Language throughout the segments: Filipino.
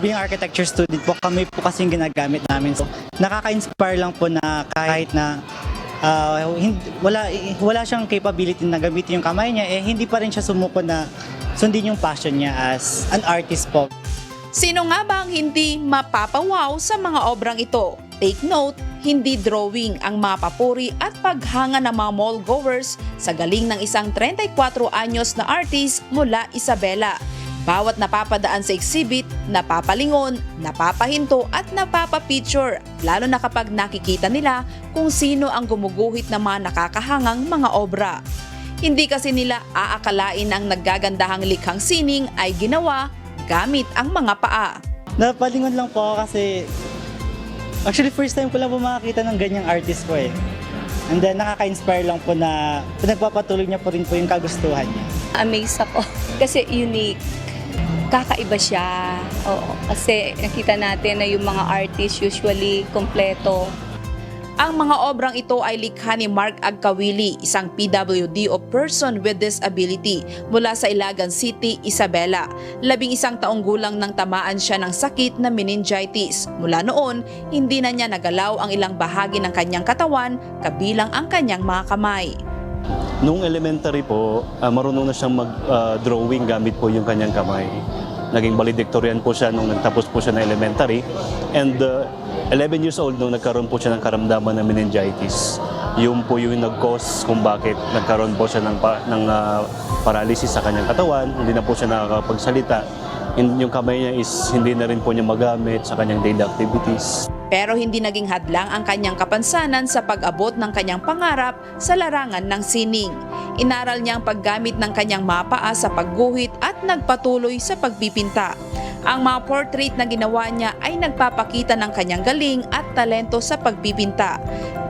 Being architecture student po, kami po kasi ginagamit namin. So, nakaka-inspire lang po na kahit na hindi, wala, wala siyang capability na gamitin yung kamay niya, eh hindi pa rin siya sumuko na sundin yung passion niya as an artist po. Sino nga ba ang hindi mapapawaw sa mga obrang ito? Take note, hindi drawing ang mapapuri at paghanga ng mga mall goers sa galing ng isang 34 anyos na artist mula Isabela. Bawat napapadaan sa exhibit, napapalingon, napapahinto at napapapicture, lalo na kapag nakikita nila kung sino ang gumuguhit ng mga nakakahangang mga obra. Hindi kasi nila aakalain ang naggagandahang likhang sining ay ginawa gamit ang mga paa. Napalingon lang po ako kasi actually first time ko lang po makakita ng ganyang artist po eh. And then nakaka-inspire lang po na pinagpapatuloy niya po rin po yung kagustuhan niya. Amazed ako kasi unique. Kakaiba siya. Oo, kasi nakita natin na yung mga artists usually kompleto. Ang mga obrang ito ay likha ni Mark Agkawili, isang PWD o person with disability mula sa Ilagan City, Isabela. Labing isang taong gulang nang tamaan siya ng sakit na meningitis. Mula noon, hindi na niya nagalaw ang ilang bahagi ng kanyang katawan kabilang ang kanyang mga kamay. Nung elementary po, ah, marunong na siyang mag-drawing gamit po yung kanyang kamay. Naging valedictorian po siya nung nagtapos po siya ng elementary. And uh, 11 years old nung nagkaroon po siya ng karamdaman ng meningitis. Yun po yung nag-cause kung bakit nagkaroon po siya ng, pa, ng ah, paralysis sa kanyang katawan. Hindi na po siya nakakapagsalita. And yung kamay niya is hindi na rin po niya magamit sa kanyang daily activities. Pero hindi naging hadlang ang kanyang kapansanan sa pag-abot ng kanyang pangarap sa larangan ng sining. Inaral niya ang paggamit ng kanyang mapaa sa pagguhit at nagpatuloy sa pagpipinta. Ang mga portrait na ginawa niya ay nagpapakita ng kanyang galing at talento sa pagpipinta.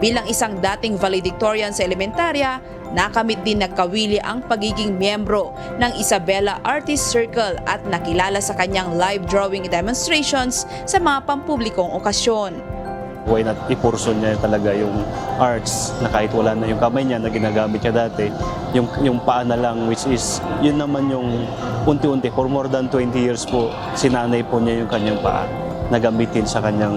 Bilang isang dating valedictorian sa elementarya, nakamit din nagkawili ang pagiging miyembro ng Isabela Artist Circle at nakilala sa kanyang live drawing demonstrations sa mga pampublikong okasyon. why not ipurson niya talaga yung arts na kahit wala na yung kamay niya na ginagamit niya dati, yung, yung paa na lang which is, yun naman yung unti-unti, for more than 20 years po, sinanay po niya yung kanyang paa na gamitin sa kanyang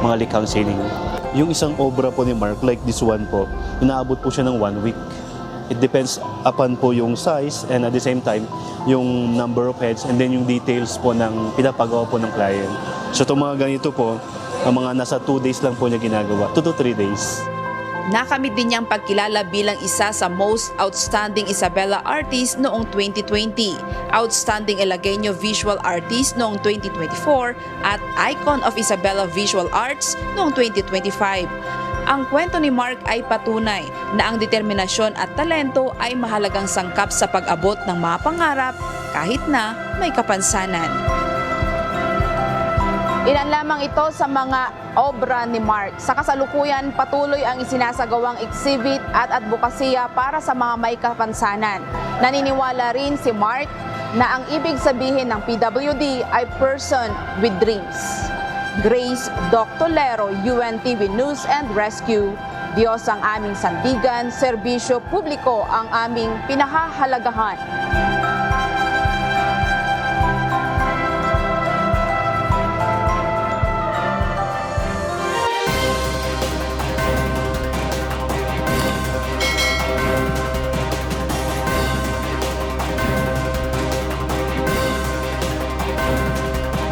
mga likhang sining. Yung isang obra po ni Mark, like this one po, inaabot po siya ng one week. It depends upon po yung size and at the same time, yung number of heads and then yung details po ng pinapagawa po ng client. So itong mga ganito po, ang mga nasa 2 days lang po niya ginagawa. 2 to 3 days. Nakamit din niyang pagkilala bilang isa sa most outstanding Isabela artist noong 2020, outstanding Ilagueño visual artist noong 2024 at icon of Isabela visual arts noong 2025. Ang kwento ni Mark ay patunay na ang determinasyon at talento ay mahalagang sangkap sa pag-abot ng mga pangarap kahit na may kapansanan. Ilan lamang ito sa mga obra ni Mark. Sa kasalukuyan, patuloy ang isinasagawang exhibit at advokasya para sa mga may kapansanan. Naniniwala rin si Mark na ang ibig sabihin ng PWD ay person with dreams. Grace Doctolero, UNTV News and Rescue. Diyos ang aming sandigan, serbisyo publiko ang aming pinahahalagahan.